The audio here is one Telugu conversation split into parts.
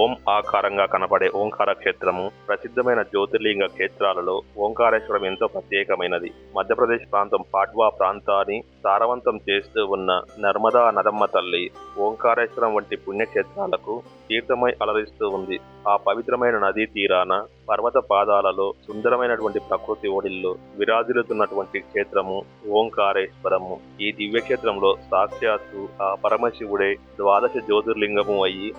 ఓం ఆకారంగా కనపడే ఓంకార క్షేత్రము ప్రసిద్ధమైన జ్యోతిర్లింగ క్షేత్రాలలో ఓంకారేశ్వరం ఎంతో ప్రత్యేకమైనది. మధ్యప్రదేశ్ ప్రాంతం పాట్వా ప్రాంతాన్ని సారవంతం చేస్తూ ఉన్న నర్మదా నదమ్మ తల్లి ఓంకారేశ్వరం వంటి పుణ్యక్షేత్రాలకు తీర్థమై అలరిస్తూ ఉంది. ఆ పవిత్రమైన నదీ తీరాన పర్వత పాదాలలో సుందరమైనటువంటి ప్రకృతి ఒడిల్లో విరాజిల్లుతున్నటువంటి క్షేత్రము ఓంకారేశ్వరము. ఈ దివ్యక్షేత్రంలో సాక్షాత్తు ఆ పరమశివుడే ద్వాదశ జ్యోతిర్లింగము అయ్యి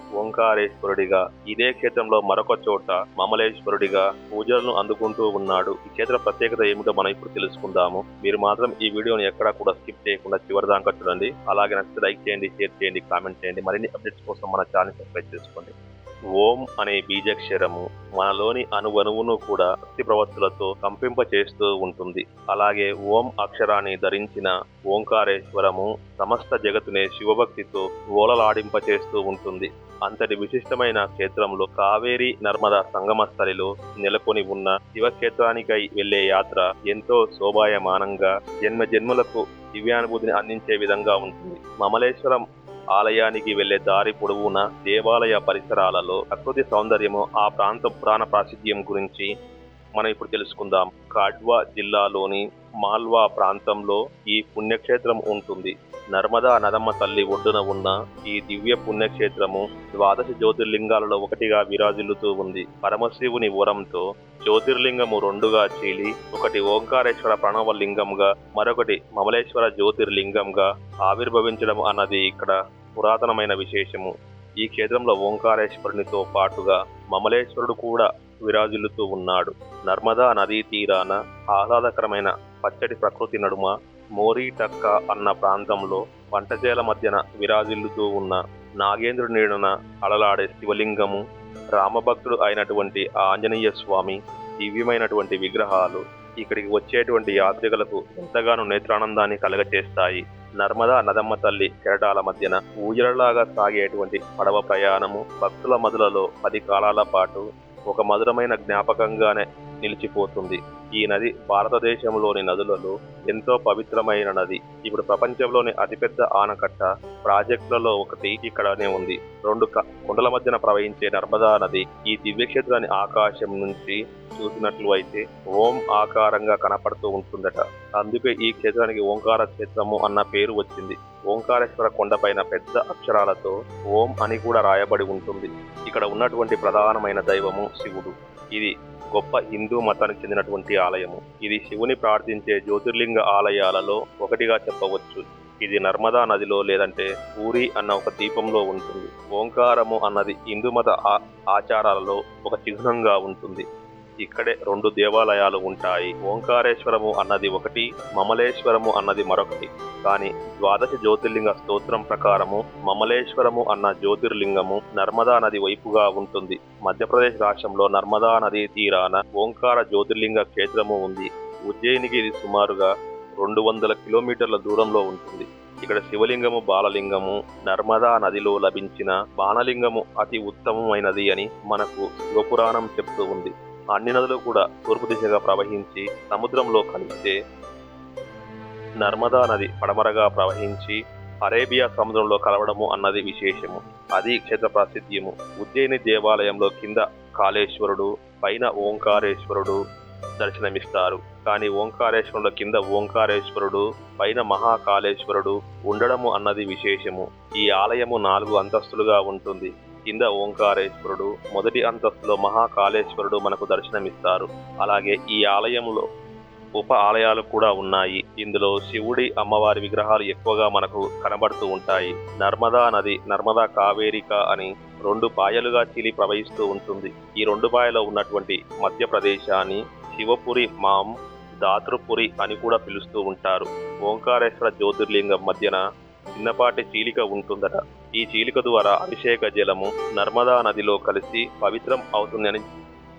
మమలేశ్వరుడిగా ఇదే క్షేత్రంలో మరొక చోట మమలేశ్వరుడిగా పూజలను అందుకుంటూ ఉన్నాడు. ఈ క్షేత్ర ప్రత్యేకత ఏమిటో మనం ఇప్పుడు తెలుసుకుందాము. మీరు మాత్రం ఈ వీడియోని ఎక్కడా కూడా స్కిప్ చేయకుండా చివరి దాకా చూడండి. అలాగే నచ్చితే లైక్ చేయండి షేర్ చేయండి కామెంట్ చేయండి. మరిన్ని అప్డేట్స్ కోసం మన ఛానల్ సబ్స్క్రైబ్ చేసుకోండి. ఓం అనే బీజాక్షరము మనలోని అణువణువును కూడా భక్తి ప్రవత్తులతో కంపింప చేస్తూ ఉంటుంది. అలాగే ఓం అక్షరాన్ని ధరించిన ఓంకారేశ్వరము సమస్త జగత్తునే శివభక్తితో ఓలలాడింప చేస్తూ ఉంటుంది. అంతటి విశిష్టమైన క్షేత్రంలో కావేరి నర్మదా సంగమస్థలిలో నెలకొని ఉన్న శివక్షేత్రానికై వెళ్ళే యాత్ర ఎంతో శోభాయమానంగా జన్మ జన్మలకు దివ్యానుభూతిని అందించే విధంగా ఉంటుంది. మమలేశ్వరం ఆలయానికి వెళ్ళే దారి పొడవున దేవాలయ పరిసరాలలో ప్రకృతి సౌందర్యము ఆ ప్రాంత పురాణ ప్రాసిద్యం గురించి మనం ఇప్పుడు తెలుసుకుందాం. కాడ్వా జిల్లాలోని మాల్వా ప్రాంతంలో ఈ పుణ్యక్షేత్రం ఉంటుంది. నర్మదా నదమ్మ తల్లి ఒడ్డున ఉన్న ఈ దివ్య పుణ్యక్షేత్రము ద్వాదశ జ్యోతిర్లింగాలలో ఒకటిగా విరాజిల్లుతూ ఉంది. పరమశివుని వరంతో జ్యోతిర్లింగము రెండుగా చీలి ఒకటి ఓంకారేశ్వర ప్రణవ లింగంగా మరొకటి మమలేశ్వర జ్యోతిర్లింగంగా ఆవిర్భవించడం అన్నది ఇక్కడ పురాతనమైన విశేషము. ఈ క్షేత్రంలో ఓంకారేశ్వరునితో పాటుగా మమలేశ్వరుడు కూడా విరాజిల్లుతూ ఉన్నాడు. నర్మదా నదీ తీరాన ఆహ్లాదకరమైన పచ్చటి ప్రకృతి నడుమ మోరీటక్క అన్న ప్రాంతంలో వంటజేల మధ్యన విరాజిల్లుతూ ఉన్న నాగేంద్రుడి నీడన అలలాడే శివలింగము రామభక్తుడు అయినటువంటి ఆంజనేయ స్వామి దివ్యమైనటువంటి విగ్రహాలు ఇక్కడికి వచ్చేటువంటి యాత్రికులకు ఎంతగానో నేత్రానందాన్ని కలగచేస్తాయి. నర్మదా నదమ్మ తల్లి కెరటాల మధ్యన ఊయలలాగా సాగేటువంటి పడవ ప్రయాణము భక్తుల మధులలో పది కాలాల పాటు ఒక మధురమైన జ్ఞాపకంగానే నిలిచిపోతుంది. ఈ నది భారతదేశంలోని నదులలో ఎంతో పవిత్రమైన నది. ఇప్పుడు ప్రపంచంలోని అతిపెద్ద ఆనకట్ట ప్రాజెక్టులలో ఒకటి ఇక్కడనే ఉంది. రెండు క- కొండల మధ్యన ప్రవహించే నర్మదా నది ఈ దివ్యక్షేత్రాన్ని ఆకాశం నుంచి చూసినట్లు అయితే ఓం ఆకారంగా కనపడుతూ ఉంటుందట. అందుకే ఈ క్షేత్రానికి ఓంకార క్షేత్రము అన్న పేరు వచ్చింది. ఓంకారేశ్వర కొండపైన పెద్ద అక్షరాలతో ఓం అని కూడా రాయబడి ఉంటుంది. ఇక్కడ ఉన్నటువంటి ప్రధానమైన దైవము శివుడు. ఇది గొప్ప హిందూ మతానికి చెందినటువంటి ఆలయము. ఇది శివుని ప్రార్థించే జ్యోతిర్లింగ ఆలయాలలో ఒకటిగా చెప్పవచ్చు. ఇది నర్మదా నదిలో లేదంటే పూరి అన్న ఒక దీపంలో ఉంటుంది. ఓంకారము అన్నది హిందూ మత ఆ- ఆచారాలలో ఒక చిహ్నంగా ఉంటుంది. ఇక్కడే రెండు దేవాలయాలు ఉంటాయి. ఓంకారేశ్వరము అన్నది ఒకటి మమలేశ్వరము అన్నది మరొకటి. కానీ ద్వాదశ జ్యోతిర్లింగ స్తోత్రం ప్రకారము మమలేశ్వరము అన్న జ్యోతిర్లింగము నర్మదా నది వైపుగా ఉంటుంది. మధ్యప్రదేశ్ రాష్ట్రంలో నర్మదా నది తీరాన ఓంకార జ్యోతిర్లింగ క్షేత్రము ఉంది. ఉజ్జయినికి ఇది సుమారుగా రెండు వందల కిలోమీటర్ల దూరంలో ఉంటుంది. ఇక్కడ శివలింగము బాలలింగము నర్మదా నదిలో లభించిన బాణలింగము అతి ఉత్తమమైనది అని మనకు శివపురాణం చెప్తూ ఉంది. అన్ని నదులు కూడా తూర్పు దిశగా ప్రవహించి సముద్రంలో కలిస్తే నర్మదా నది పడమరగా ప్రవహించి అరేబియా సముద్రంలో కలవడము అన్నది విశేషము. అది క్షేత్ర ప్రాసిద్ధ్యము ఉజ్జయిని దేవాలయంలో కింద కాళేశ్వరుడు పైన ఓంకారేశ్వరుడు దర్శనమిస్తారు. కానీ ఓంకారేశ్వరుల కింద ఓంకారేశ్వరుడు పైన మహాకాళేశ్వరుడు ఉండడము అన్నది విశేషము. ఈ ఆలయము నాలుగు అంతస్తులుగా ఉంటుంది. కింద ఓంకారేశ్వరుడు మొదటి అంతస్తులో మహాకాళేశ్వరుడు మనకు దర్శనమిస్తారు. అలాగే ఈ ఆలయంలో ఉప ఆలయాలు కూడా ఉన్నాయి. ఇందులో శివుడి అమ్మవారి విగ్రహాలు ఎక్కువగా మనకు కనబడుతూ ఉంటాయి. నర్మదా నది నర్మదా కావేరిక అని రెండు పాయలుగా చీలి ప్రవహిస్తూ ఉంటుంది. ఈ రెండు పాయలో ఉన్నటువంటి మధ్యప్రదేశాన్ని శివపురి మాం దాతృపురి అని కూడా పిలుస్తూ ఉంటారు. ఓంకారేశ్వర జ్యోతిర్లింగం మధ్యన చిన్నపాటి చీలిక ఉంటుందట. ఈ చీలిక ద్వారా అభిషేక జలము నర్మదా నదిలో కలిసి పవిత్రం అవుతుందని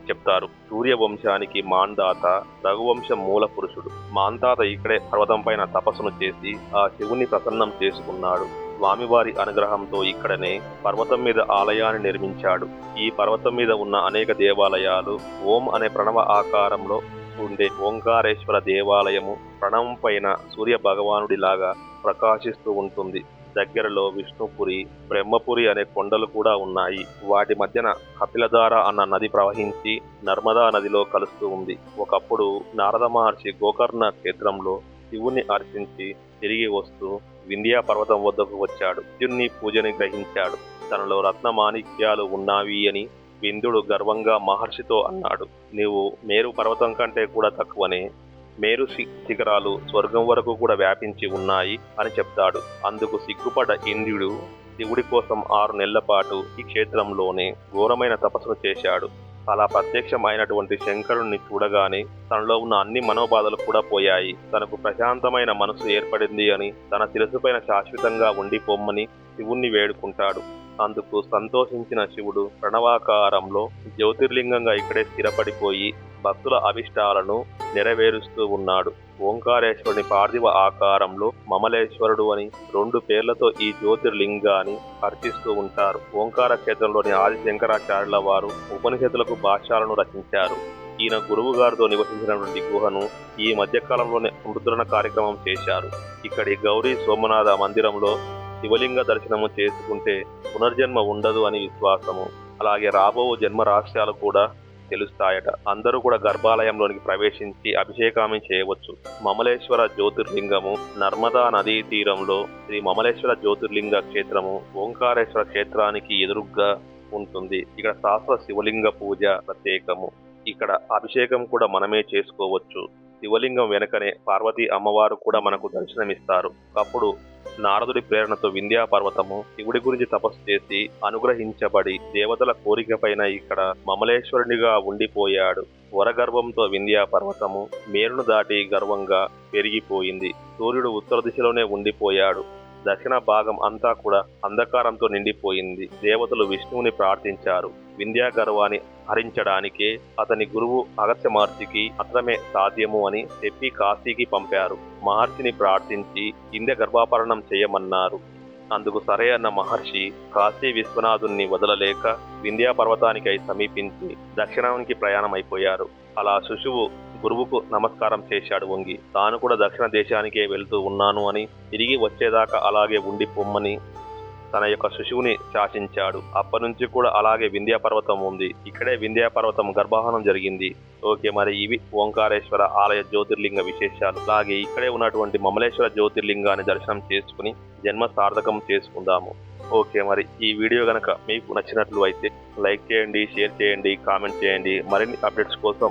చెప్తారు. సూర్యవంశానికి మాందాత రఘువంశం మూల పురుషుడు. మాందాత ఇక్కడే పర్వతంపైన తపస్సును చేసి ఆ శివుని ప్రసన్నం చేసుకున్నాడు. స్వామివారి అనుగ్రహంతో ఇక్కడనే పర్వతం మీద ఆలయాన్ని నిర్మించాడు. ఈ పర్వతం మీద ఉన్న అనేక దేవాలయాలు ఓం అనే ప్రణవ ఆకారంలో ఉండే ఓంకారేశ్వర దేవాలయము ప్రణవం పైన సూర్య భగవానుడిలాగా ప్రకాశిస్తూ ఉంటుంది. దగ్గరలో విష్ణుపురి బ్రహ్మపురి అనే కొండలు కూడా ఉన్నాయి. వాటి మధ్యన కపిలధార అన్న నది ప్రవహించి నర్మదా నదిలో కలుస్తూ ఉంది. ఒకప్పుడు నారద మహర్షి గోకర్ణ క్షేత్రంలో శివుణ్ణి అర్చించి తిరిగి వస్తూ వింధ్యా పర్వతం వద్దకు వచ్చాడు. శివుని పూజని గ్రహించాడు. తనలో రత్న మాణిక్యాలు ఉన్నావి అని విందుడు గర్వంగా మహర్షితో అన్నాడు. నీవు మేరు పర్వతం కంటే కూడా తక్కువనే. మేరు శిఖరాలు స్వర్గం వరకు కూడా వ్యాపించి ఉన్నాయి అని చెప్తాడు. అందుకు సిగ్గుపడ్డ ఇంద్రుడు శివుడి కోసం ఆరు నెలల పాటు ఈ క్షేత్రంలోనే ఘోరమైన తపస్సును చేశాడు. అలా ప్రత్యక్షమైనటువంటి శంకరుణ్ణి చూడగానే తనలో ఉన్న అన్ని మనోబాధలు కూడా పోయాయి. తనకు ప్రశాంతమైన మనసు ఏర్పడింది అని తన శిరసుపైన శాశ్వతంగా ఉండిపోమ్మని శివుణ్ణి వేడుకుంటాడు. అందుకు సంతోషించిన శివుడు ప్రణవాకారంలో జ్యోతిర్లింగంగా ఇక్కడే స్థిరపడిపోయి భక్తుల అభిష్టాలను నెరవేరుస్తూ ఉన్నాడు. ఓంకారేశ్వరుని పార్థివ ఆకారంలో మమలేశ్వరుడు అని రెండు పేర్లతో ఈ జ్యోతిర్లింగాన్ని అర్చిస్తూ ఉంటారు. ఓంకార క్షేత్రంలోని ఆది శంకరాచార్యుల వారు ఉపనిషత్తులకు భాష్యాలను రచించారు. ఈయన గురువు గారితో నివసించినటువంటి గుహను ఈ మధ్యకాలంలోనే అమృతులన కార్యక్రమం చేశారు. ఇక్కడి గౌరీ సోమనాథ మందిరంలో శివలింగ దర్శనము చేసుకుంటే పునర్జన్మ ఉండదు అని విశ్వాసము. అలాగే రాబో జన్మ రహస్యాలు కూడా తెలుస్తాయట. అందరూ కూడా గర్భాలయంలోనికి ప్రవేశించి అభిషేకాన్ని చేయవచ్చు. మమలేశ్వర జ్యోతిర్లింగము నర్మదా నదీ తీరంలో శ్రీ మమలేశ్వర జ్యోతిర్లింగ క్షేత్రము ఓంకారేశ్వర క్షేత్రానికి ఎదురుగ్గా ఉంటుంది. ఇక్కడ శాస్త్ర శివలింగ పూజ ప్రత్యేకము. ఇక్కడ అభిషేకం కూడా మనమే చేసుకోవచ్చు. శివలింగం వెనకనే పార్వతీ అమ్మవారు కూడా మనకు దర్శనమిస్తారు. అప్పుడు నారదుడి ప్రేరణతో వింధ్యా పర్వతము శివుడి గురించి తపస్సు చేసి అనుగ్రహించబడి దేవతల కోరిక పైన ఇక్కడ మమలేశ్వరునిగా ఉండిపోయాడు. వరగర్వంతో వింధ్యా పర్వతము మేరును దాటి గర్వంగా పెరిగిపోయింది. సూర్యుడు ఉత్తర దిశలోనే ఉండిపోయాడు. దక్షిణ భాగం అంతా కూడా అంధకారంతో నిండిపోయింది. దేవతలు విష్ణువుని ప్రార్థించారు. వింధ్యా గర్వాన్ని హరించడానికే అతని గురువు అగస్త్య మహర్షికి మాత్రమే సాధ్యము అని చెప్పి కాశీకి పంపారు. మహర్షిని ప్రార్థించి ఇంద్య గర్భాపరణం చేయమన్నారు. అందుకు సరే అన్న మహర్షి కాశీ విశ్వనాథుణ్ణి వదలలేక వింధ్యా పర్వతానికై సమీపించి దక్షిణానికి ప్రయాణం అయిపోయారు అలా శిశువు గురువుకు నమస్కారం చేశాడు వంగి. తాను కూడా దక్షిణ దేశానికే వెళ్తూ ఉన్నాను అని తిరిగి వచ్చేదాకా అలాగే ఉండి పొమ్మని తన యొక్క శిశువుని శాసించాడు. అప్పటి నుంచి కూడా అలాగే వింధ్యాపర్వతం ఉంది. ఇక్కడే వింధ్యాపర్వతం గర్భాహనం జరిగింది. ఓకే మరి ఇవి ఓంకారేశ్వర ఆలయ జ్యోతిర్లింగ విశేషాలు. అలాగే ఇక్కడే ఉన్నటువంటి మమలేశ్వర జ్యోతిర్లింగాన్ని దర్శనం చేసుకుని జన్మ సార్థకం చేసుకుందాము. ఓకే మరి ఈ వీడియో కనుక మీకు నచ్చినట్లు అయితే లైక్ చేయండి షేర్ చేయండి కామెంట్ చేయండి. మరిన్ని అప్డేట్స్ కోసం